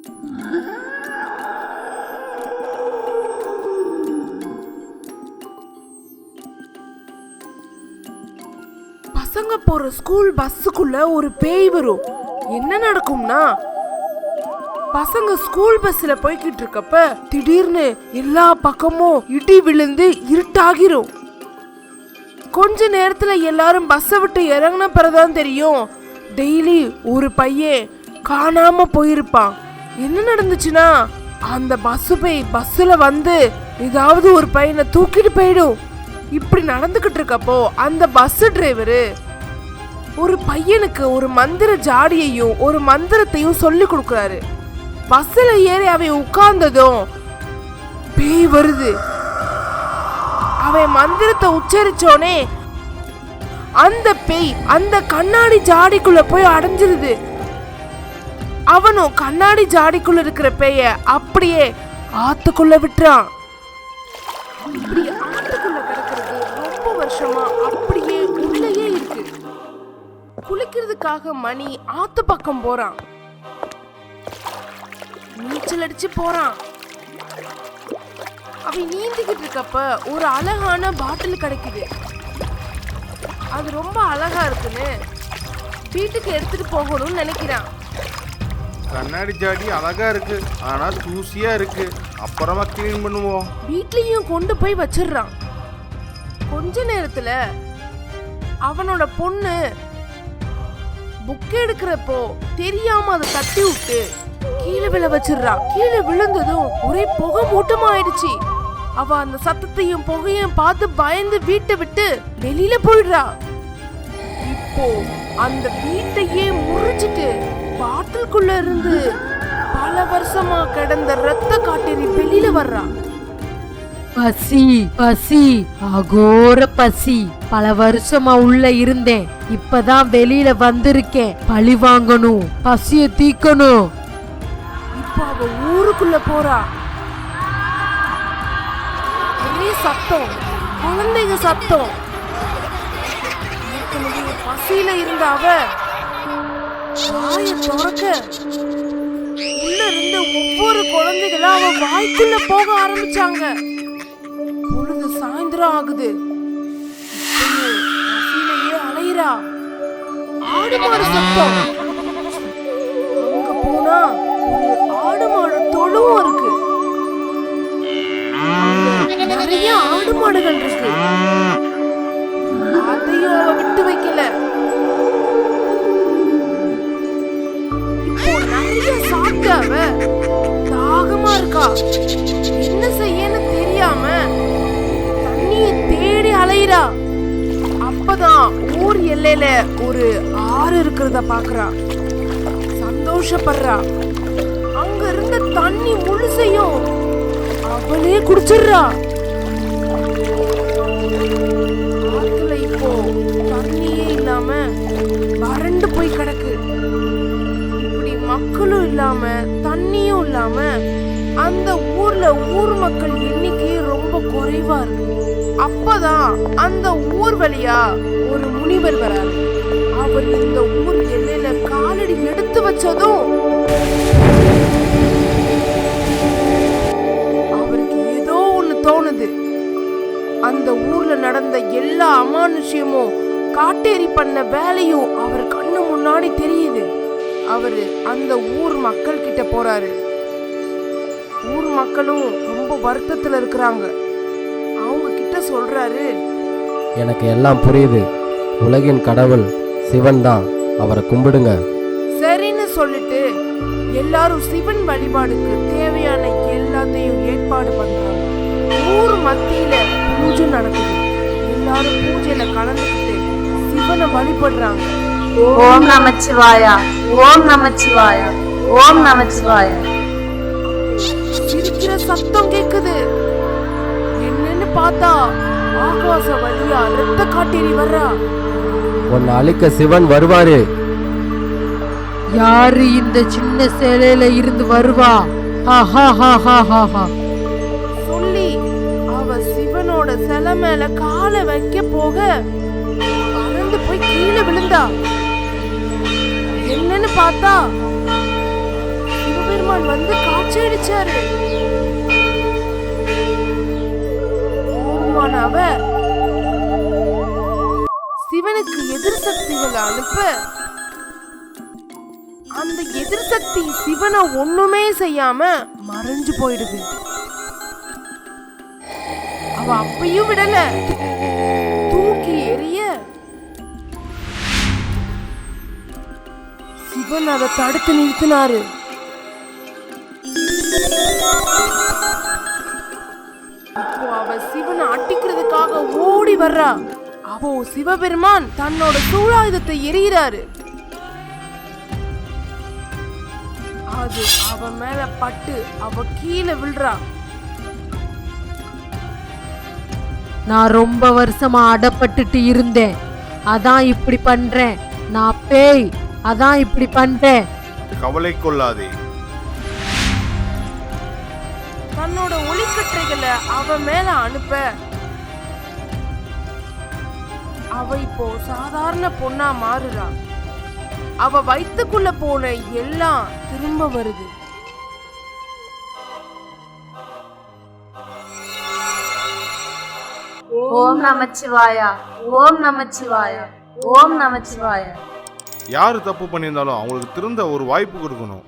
பசங்க போற ஸ்கூல் பஸ்ஸுக்குள்ள ஒரு பேய் வரும். என்ன நடக்கும்னா பசங்க ஸ்கூல் பஸ்ல போய்கிட்டு இருக்கப்ப திடீர்னு எல்லா பக்கமும் இடி விழுந்து இருட்டாகிரும். கொஞ்ச நேரத்துல எல்லாரும் பஸ்ஸை விட்டு இறங்கின பிறதான் தெரியும். டெய்லி ஒரு பையன் காணாம போயிருப்பான். என்ன நடந்துச்சுன்னா அந்த பஸ் போய் பஸ்ஸில் வந்து ஏதாவது ஒரு பையனை தூக்கிட்டு போயிடும். இப்படி நடந்துக்கிட்டு இருக்கப்போ அந்த பஸ் டிரைவரு ஒரு பையனுக்கு ஒரு மந்திர ஜாடியையும் ஒரு மந்திரத்தையும் சொல்லி கொடுக்குறாரு. பஸ்ஸில் ஏறி அவன் உட்கார்ந்ததும் பேய் வருது. அவன் மந்திரத்தை உச்சரிச்சோனே அந்த பேய் அந்த கண்ணாடி ஜாடிக்குள்ள போய் அடைஞ்சிருது. அவனும் கண்ணாடி ஜாடிக்குள்ள இருக்கிற பேய அப்படியே ஆத்துக்குள்ள விட்டுறான். இப்படி ஆத்துக்குள்ள கிடக்கிறது ரொம்ப வருஷமா அப்படியே உள்ளேயே இருக்கு. குளிக்கிறதுக்காக மணி ஆத்து பக்கம் போறான். நீச்சல் அடிச்சு போறான். அவன் நீந்திக்கிட்டு இருக்கப்ப ஒரு அழகான பாட்டில் கிடைக்குது. அது ரொம்ப அழகா இருக்குன்னு வீட்டுக்கு எடுத்துட்டு போகணும்னு நினைக்கிறான். கண்ணாடி ஜாடி அழகா இருக்கு. ஆனா தூசியா இருக்கு. அப்புறமா க்ளீன் பண்ணுவோம். வீட்லயும் கொண்டு போய் வச்சிடுறான். கொஞ்ச நேரத்துல அவனோட பொண்ணு புக் எடுக்கிறப்போ தெரியாம அதை தட்டி விட்டு கீழே விழ வச்சிடுறா. கீழே விழுந்ததும் ஒரே புகை மூட்டமா ஆயிடுச்சு அவ அந்த சத்தத்தையும் புகையும் பார்த்து பயந்து வீட்டை விட்டு வெளியில போயிடுறா. இப்போ அந்த வீட்டையே முறிச்சிட்டு பாட்டிலுக்குள்ள இருந்து பல வருஷமா கிடந்த ரத்த காட்டேரி வெளியில வர்றா. பசி பசி அகோர பசி. பல வருஷமா உள்ள இருந்தேன். இப்பதான் வெளியில வந்திருக்கேன். பழி வாங்கணும் பசிய தீக்கணும் இப்போ அவ ஊருக்குள்ள போறா. ஒரே சத்தம் குழந்தைங்க சத்தம். பசியில இருந்த அவ வாய திறக்க. உள்ள இருந்த ஒவ்வொரு குழந்தைகளும் அவன் வாய்க்குள்ள போக ஆரம்பிச்சாங்க. பொழுது சாயந்தரம் ஆகுது. பசியிலேயே அலையிறா. ஆடு மாடு சத்தம். அங்க போனா ஒரு ஆடு மாடு தொழுவும் இருக்கு. நிறைய ஆடு மாடுகள் இருக்கு. அவ தாகமா இருக்கா? என்ன செய்யன்னு தெரியாம தண்ணிய தேடி அலையிறா. அப்பதான் ஊர் எல்லையில ஒரு ஆறு இருக்கிறத பாக்குறா. சந்தோஷப்படுறா. அங்க இருந்த தண்ணி முழுசையும் அவளே குடிச்சிடுறா. ஆத்துல இப்போ தண்ணியே இல்லாம அந்த ஊர்ல ஊர் மக்கள் எண்ணிக்கை ரொம்ப குறைவா இருக்கு. அப்பதான் அந்த ஊர் வழியா ஒரு முனிவர் வராரு. அவர் இந்த ஊர் எல்லையில காலடி எடுத்து வச்சதும் அவருக்கு ஏதோ ஒண்ணு தோணுது. அந்த ஊர்ல நடந்த எல்லா அமானுஷ்யமும் காட்டேரி பண்ண வேலையும் அவர் கண்ணு முன்னாடி தெரியுது. அவரு அந்த ஊர் மக்கள் கிட்ட போறாரு. ஊர் மக்களும் ரொம்ப வருத்தத்துல இருக்கிறாங்க. அவங்க கிட்ட சொல்றாரு. எனக்கு எல்லாம் புரியுது. உலகின் கடவுள் சிவன் தான். அவரை கும்பிடுங்க. சரின்னு சொல்லிட்டு எல்லாரும் சிவன் வழிபாடுக்கு தேவையான எல்லாத்தையும் ஏற்பாடு பண்றாங்க. ஊர் மத்தியில பூஜை நடக்குது. எல்லாரும் பூஜையில கலந்துக்கிட்டு சிவனை வழிபடுறாங்க. ஓம் நமச்சிவாயா. ஓம் நமச்சிவாயா. ஓம் நமச்சிவாயா. சத்தம் கேக்குது. என்னன்னு பார்த்தா ஆகாச வழியா ரத்த காட்டேரி வர்றா. உன்னை அழிக்க சிவன் வருவாரு. யாரு இந்த சின்ன சேலையில இருந்து வருவா? ஹா ஹா ஹா ஹா ஹா ஹா. சொல்லி அவ சிவனோட சிலை மேல காலை வைக்க போக பறந்து போய் கீழே விழுந்தா. என்னன்னு பார்த்தா சிவபெருமான் வந்து காட்சியளிச்சாரு கோபமான அவ சிவனுக்கு எதிர் சக்திகளை அனுப்ப. அந்த எதிர் சக்தி சிவனை ஒண்ணுமே செய்யாம மறைஞ்சு போயிடுது. அவ அப்பையும் விடல. தூக்கி எரிய சிவன் அதை தடுத்து நிறுத்தினாரு. அவ சிவனை அட்டிக்கிறதுக்காக ஓடி வர்றா. அப்போ சிவபெருமான் தன்னோட சூழாயுதத்தை எறிகிறாரு. அது அவ மேல பட்டு அவ கீழே விழுறா. நான் ரொம்ப வருஷமா அடப்பட்டுட்டு இருந்தேன். அதான் இப்படி பண்றேன். நான் பேய். அதான் இப்படி பண்றேன். கவலை கொள்ளாதே. தன்னோட ஒளிக்கற்றைகளை அவ மேல அனுப்ப. அவ இப்போ சாதாரண பொண்ணா மாறுறா. அவ வயித்துக்குள்ள போன எல்லாம் திரும்ப வருது. ஓம் நமச்சிவாயா ஓம் நமச்சிவாயா ஓம் நமச்சிவாயா. யார் தப்பு பண்ணியிருந்தாலும் அவங்களுக்கு திருந்த ஒரு வாய்ப்பு கொடுக்கணும்.